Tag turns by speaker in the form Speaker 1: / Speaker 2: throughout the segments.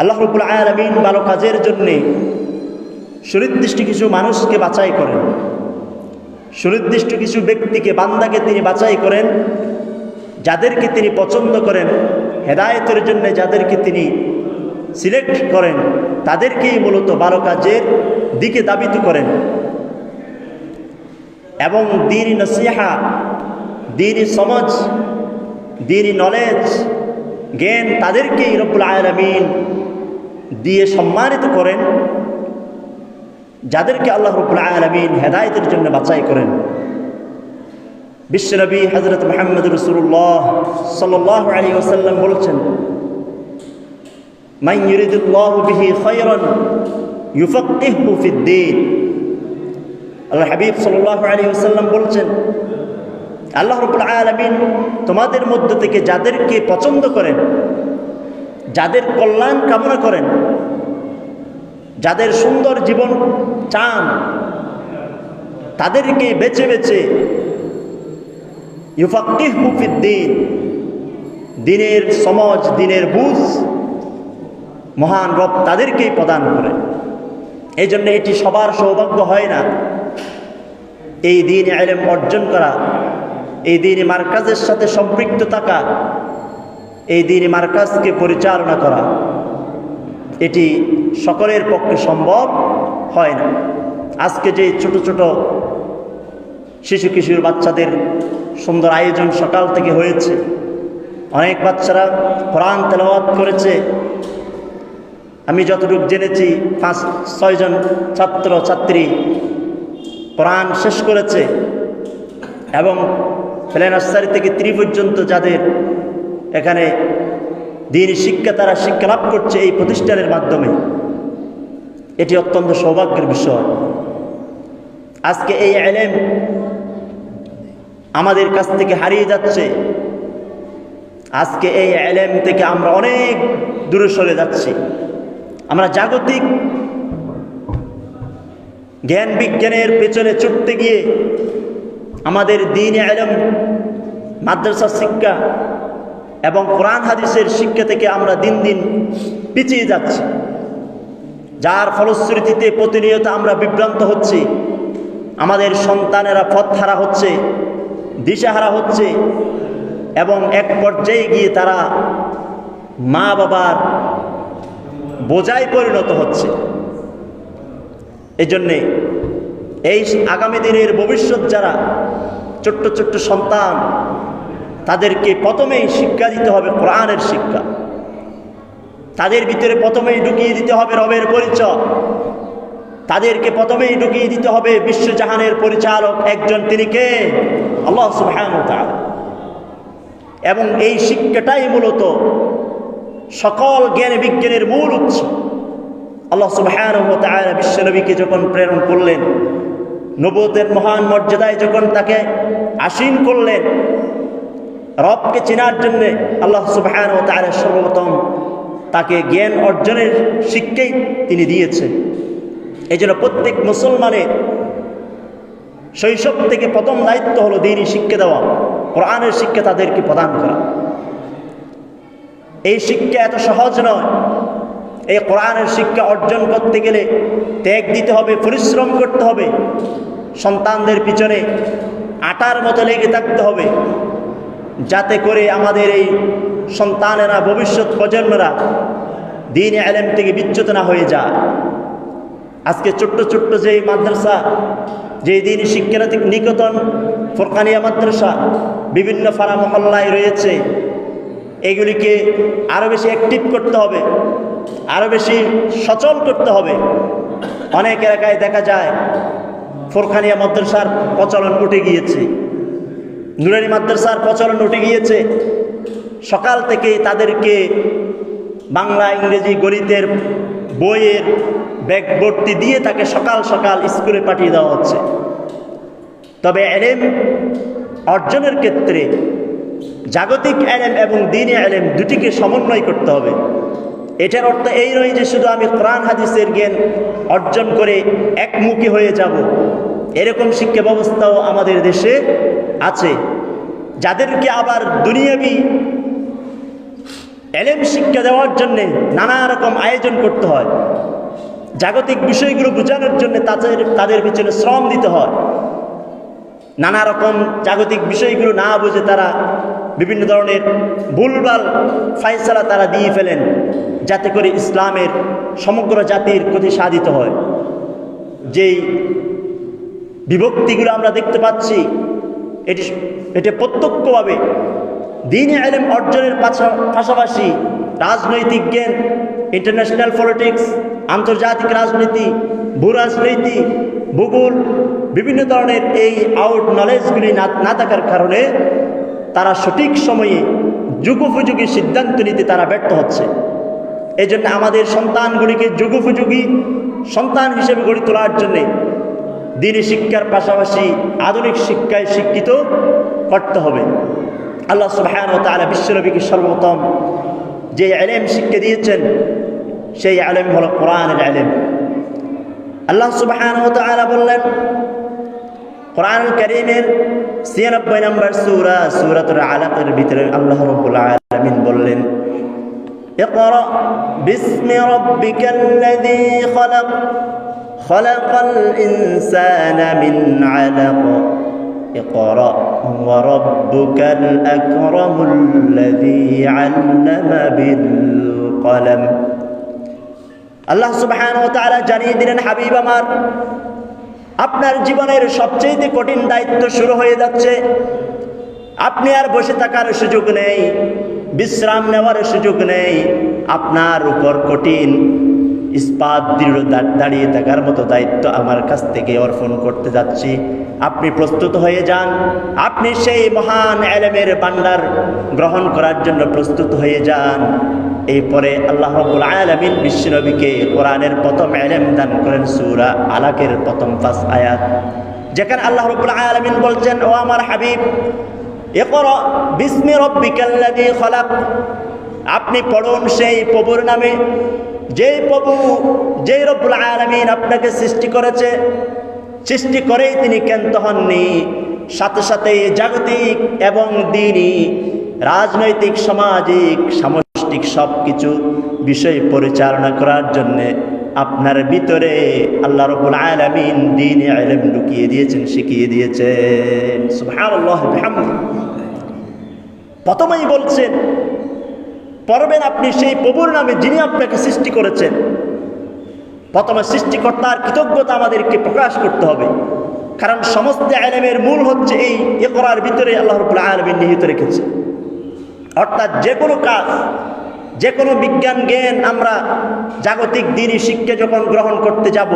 Speaker 1: আল্লাহ রবুল আলমিন ভালো কাজের জন্যে সুনির্দিষ্ট কিছু মানুষকে বাছাই করেন। সুনির্দিষ্ট কিছু ব্যক্তিকে, বান্দাকে তিনি বাছাই করেন, যাদেরকে তিনি পছন্দ করেন, হেদায়েতের জন্য যাদেরকে তিনি সিলেক্ট করেন, তাদেরকেই মূলত ভালো কাজের দিকে দাবিত করেন। এবং দিনই নসিহা, দিনই সমাজ, দিনই নলেজ, জ্ঞান তাদেরকেই রব্বুল আলমিন দিয়ে সম্মানিত করেন, যাদেরকে আল্লাহ রব্বুল আলমিন হেদায়তের জন্য বাছাই করেন। বিশ্বনবী হজরত মোহাম্মদ রসুল্লাহ সাল্লাহ আলী ওসাল্লাম বলছেন আল্লাহ হাবিব সাল্লাহ আলী ওসাল্লাম বলছেন, আল্লাহ রবুল আলমিন তোমাদের মধ্য থেকে যাদেরকে পছন্দ করেন যাদের কল্যাণ কামনা করেন, যাদের সুন্দর জীবন চান, তাদেরকে বেছে বেছে ইউফাকিহ মুফিদ্দিন দিনের সমাজ, দিনের বুঝ, মহান রব তাদেরকেই প্রদান করে এই জন্য এটি সবার সৌভাগ্য হয় না। এই দিন আলেম অর্জন করা, এই দিন মার্কাজের সাথে সম্পৃক্ত থাকা এই দিন মার্কাজকে পরিচালনা করা। এটি সকলের পক্ষে সম্ভব হয় না। আজকে যে ছোট ছোট শিশু কিশোর বাচ্চাদের সুন্দর আয়োজন সকাল থেকে হয়েছে, অনেক বাচ্চারা কোরআন তেলাওয়াত করেছে। আমি যতটুকু জেনেছি, পাঁচ ছয়জন ছাত্র, ছাত্রী কোরআন শেষ করেছে এবং আস্তারি থেকে ত্রি পর্যন্ত যাদের এখানে দিন শিক্ষা, তারা শিক্ষা লাভ করছে এই প্রতিষ্ঠানের মাধ্যমে। এটি অত্যন্ত সৌভাগ্যের বিষয়। আজকে এই এলেম আমাদের কাছ থেকে হারিয়ে যাচ্ছে। আজকে এই এলেম থেকে আমরা অনেক দূরে সরে যাচ্ছি। আমরা জাগতিক জ্ঞান বিজ্ঞানের পেছনে ছুটতে গিয়ে আমাদের দিন এলম, মাদ্রাসা শিক্ষা এবং কোরআন হাদিসের শিক্ষা থেকে আমরা দিন দিন পিছিয়ে যাচ্ছি। যার ফলশ্রুতিতে প্রতিনিয়ত আমরা বিভ্রান্ত হচ্ছি। আমাদের সন্তানেরা পথ হারা হচ্ছে, দিশাহারা হচ্ছে এবং এক পর্যায়ে গিয়ে তারা মা বাবার বোঝায় পরিণত হচ্ছে। এই জন্যে এই আগামী দিনের ভবিষ্যৎ যারা ছোট্ট ছোট্ট সন্তান তাদেরকে প্রথমেই শিক্ষা দিতে হবে কোরআনের শিক্ষা। তাদের ভিতরে প্রথমেই ঢুকিয়ে দিতে হবে রবের পরিচয়। তাদেরকে প্রথমেই ঢুকিয়ে দিতে হবে বিশ্বজাহানের পরিচালক একজন তিনি কে? আল্লাহ সুবহান এবং এই শিক্ষাটাই মূলত সকল জ্ঞান বিজ্ঞানের মূল উৎস। আল্লাহ সুবহান বিশ্বনবীকে যখন প্রেরণ করলেন নবতের মহান মর্যাদায় যখন তাকে আসীন করলেন রবকে চেনার জন্যে আল্লাহ সুবহান ও তার সর্বপ্রথম তাকে জ্ঞান অর্জনের শিক্ষাই তিনি দিয়েছেন এই জন্য প্রত্যেক মুসলমানের শৈশব থেকে প্রথম দায়িত্ব হলো দিনই শিক্ষা দেওয়া, কোরআনের শিক্ষা তাদেরকে প্রদান করা। এই শিক্ষা এত সহজ নয়। এই কোরআনের শিক্ষা অর্জন করতে গেলে ত্যাগ দিতে হবে, পরিশ্রম করতে হবে, সন্তানদের পিছনে আটার মতো লেগে থাকতে হবে। যাতে করে আমাদের এই সন্তানেরা, ভবিষ্যৎ প্রজন্মরা দিন আলেম থেকে বিচ্যুত না হয়ে যায়। আজকে ছোট্ট ছোট্ট যেই মাদ্রাসা, যেই দিন শিক্ষানৈতিক নিকেতন, ফরকানিয়া মাদ্রাসা, বিভিন্ন ফারা মহল্লায় রয়েছে, এগুলিকে আরও বেশি অ্যাক্টিভ করতে হবে আরও বেশি সচল করতে হবে। অনেক এলাকায় দেখা যায় ফোরখানিয়া মাদ্রাসার প্রচলন উঠে গিয়েছে। নুরানি মাদ্রাসার প্রচলন উঠে গিয়েছে। সকাল থেকে তাদেরকে বাংলা, ইংরেজি গণিতের বইয়ের ব্যাগ ভর্তি দিয়ে তাকে সকাল সকাল স্কুলে পাঠিয়ে দেওয়া হচ্ছে। তবে এলেম অর্জনের ক্ষেত্রে জাগতিক এলেম এবং দিনে এলেম দুটিকে সমন্বয় করতে হবে। এটার অর্থ এই নয় যে শুধু আমি কোরআন, হাদিসের জ্ঞান অর্জন করে একমুখী হয়ে যাব। এরকম শিক্ষা ব্যবস্থাও আমাদের দেশে আছে, যাদেরকে আবার দুনিয়াবি এলেম শিক্ষা দেওয়ার জন্যে নানা রকম আয়োজন করতে হয়। জাগতিক বিষয়গুলো বোঝানোর জন্য তাদের তাদের পিছনে শ্রম দিতে হয়। নানা রকম জাগতিক বিষয়গুলো না বুঝে তারা বিভিন্ন ধরনের ভুলভাল ফাইসলা তারা দিয়ে ফেলেন, যাতে করে ইসলামের সমগ্র জাতির ক্ষতি সাধিত হয়। যেই বিভক্তিগুলো আমরা দেখতে পাচ্ছি এটি এটি প্রত্যক্ষভাবে দিন আলেম অর্জনের পাশা- পাশাপাশি রাজনৈতিক জ্ঞান ইন্টারন্যাশনাল পলিটিক্স আন্তর্জাতিক রাজনীতি, ভূ রাজনীতি, ভূগোল, বিভিন্ন ধরনের এই আউট নলেজগুলি না থাকার কারণে তারা সঠিক সময়ে যুগোপযোগী সিদ্ধান্ত নিতে তারা ব্যর্থ হচ্ছে। এই জন্য আমাদের সন্তানগুলিকে যুগোপযোগী সন্তান হিসেবে গড়ে তোলার জন্যে দিনী শিক্ষার পাশাপাশি আধুনিক শিক্ষায় শিক্ষিত করতে হবে আল্লাহ সুবহান ও তালা বিশ্বনবীকে সর্বপ্রথম যে আলেম শিক্ষা দিয়েছেন সেই আলেম হলো কোরআনের আলেম আল্লাহ সুবহান ও তালা বললেন কোরআন করিমের ছিয়ানব্বই নম্বর সুরা সুরাতুল আলাকের ভিতরে আল্লাহ রব্বুল আলমিন বললেন اقرأ باسم ربك الذي خلق خلق الإنسان من علق اقرأ وربك الأكرم الذي علم بالقلم আল্লাহ সুবহান ও তাআলা জানিয়ে দিলেন হাবিব আমার আপনার জীবনের সবচেয়ে কঠিন দায়িত্ব শুরু হয়ে যাচ্ছে আপনি আর বসে থাকার সুযোগ নেই বিশ্রাম নেওয়ার সুযোগ নেই আপনার উপর কঠিন ইস্পাত দৃঢ় দাঁড়িয়ে থাকার মতো দায়িত্ব আমার কাছ থেকে অর্পণ করতে যাচ্ছি। আপনি প্রস্তুত হয়ে যান। আপনি সেই মহান এলেমের ভান্ডার গ্রহণ করার জন্য প্রস্তুত হয়ে যান। এরপরে আল্লাহ রব্বুল আলামিন বিশ্বনবীকে কোরআনের প্রথম এলেম দান করেন সুরা আলাকের প্রথম পাঁচ আয়াত। যেখানে আল্লাহ রব্বুল আলামিন বলছেন, ও আমার হাবিব, ইকরা বিসমি রব্বিকাল্লাযী খলাক। আপনি পড়ুন সেই প্রভুর নামে। যেই প্রভু, যেই রব্বুল আলামিন আপনাকে সৃষ্টি করেছে, সৃষ্টি করেই তিনি ক্ষান্ত হননি সাথে সাথে জাগতিক এবং দিনই রাজনৈতিক, সামাজিক, সামষ্টিক সব কিছু বিষয় পরিচালনা করার জন্যে আপনার ভিতরে আল্লাহ রবুল আলমিন দিন আলম ঢুকিয়ে দিয়েছেন, শিখিয়ে দিয়েছেন। প্রথমেই বলছেন পড়বেন আপনি সেই প্রভুর নামে যিনি আপনাকে সৃষ্টি করেছেন। প্রথমে সৃষ্টিকর্তার কৃতজ্ঞতা আমাদেরকে প্রকাশ করতে হবে। কারণ সমস্ত আলেমের মূল হচ্ছে এই এ করার ভিতরে আল্লাহ রবুল্লা আলমিন নিহিত রেখেছে। অর্থাৎ যে কোনো কাজ, যে কোনো বিজ্ঞান, জ্ঞান আমরা জাগতিক দিনই শিক্ষা যখন গ্রহণ করতে যাব,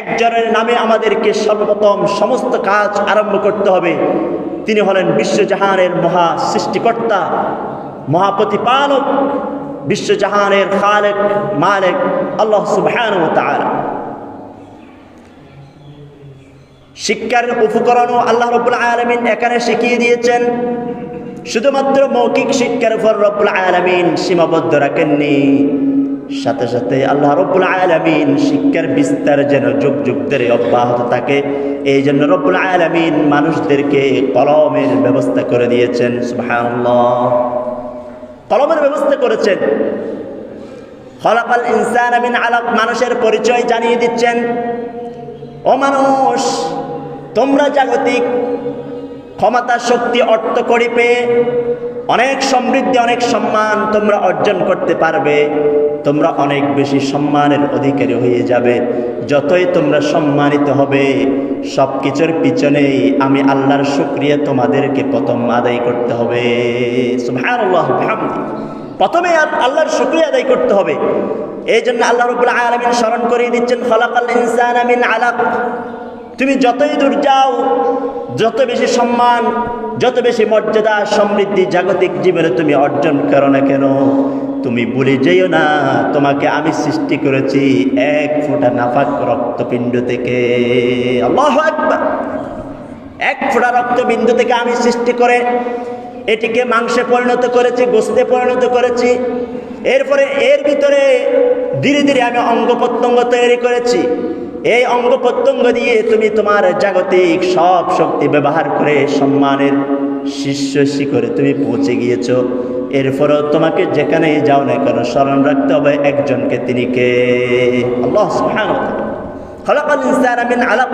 Speaker 1: একজনের নামে আমাদেরকে সর্বপ্রথম সমস্ত কাজ আরম্ভ করতে হবে। তিনি হলেন বিশ্বজাহানের মহা সৃষ্টিকর্তা মহাপ্রতিপালক, বিশ্বজাহানের খালেক, মালেক, আল্লাহ সুবহান শিক্ষার উপকরণও আল্লাহ রব্বুল আলমিন এখানে শিখিয়ে দিয়েছেন। শুধুমাত্র মৌখিক শিক্ষার উপর রব্বুল আলমিন সীমাবদ্ধ রাখেননি। সাথে সাথে আল্লাহ রব্বুল আলমিন শিক্ষার বিস্তার যেন যুগ যুগ ধরে অব্যাহত থাকে, এই জন্য রব্বুল আলমিন মানুষদেরকে কলমের ব্যবস্থা করে দিয়েছেন। সুবহানাল্লাহ। কলমের ব্যবস্থা করেছেন। খলাকাল ইনসান আমিন আলাক, মানুষের পরিচয় জানিয়ে দিচ্ছেন। ও মানুষ, তোমরা জাগতিক ক্ষমতা, শক্তি, অর্থ করি পেয়ে অনেক সমৃদ্ধি, অনেক সম্মান তোমরা অর্জন করতে পারবে। তোমরা অনেক বেশি সম্মানের অধিকারী হয়ে যাবে। যতই তোমরা সম্মানিত হবে সব কিছুর পিছনেই আমি আল্লাহর শুক্রিয়া তোমাদেরকে প্রথম আদায় করতে হবে। প্রথমে আল- আল্লাহর শুক্রিয়া আদায় করতে হবে। এই জন্য আল্লাহ রবুল আলমিন স্মরণ করিয়ে দিচ্ছেন, খলাকাল ইনসান আমিন আলাক। তুমি যতই দূর যাও, যত বেশি সম্মান, যত বেশি মর্যাদা সমৃদ্ধি জাগতিক জীবনে তুমি অর্জন করো না কেন? তুমি ভুলে যেও না, তোমাকে আমি সৃষ্টি করেছি এক ফোঁটা নাফাক রক্তপিণ্ড থেকে। আল্লাহ এক ফোঁটা রক্তবিন্দু থেকে আমি সৃষ্টি করে, এটিকে মাংসে পরিণত করেছি, গোস্তে পরিণত করেছি। এরপরে এর ভিতরে ধীরে ধীরে আমি অঙ্গ প্রত্যঙ্গ তৈরি করেছি। এই অঙ্গ প্রত্যঙ্গ দিয়ে তুমি তোমার জাগতিক সব শক্তি ব্যবহার করে সম্মানের শীর্ষ শিখরে তুমি পৌঁছে গিয়েছ। এরপরেও তোমাকে যেখানেই যাও না কেন স্মরণ রাখতে হবে একজনকে, তিনি কে? আল্লাহ আমিন মিন আলাক।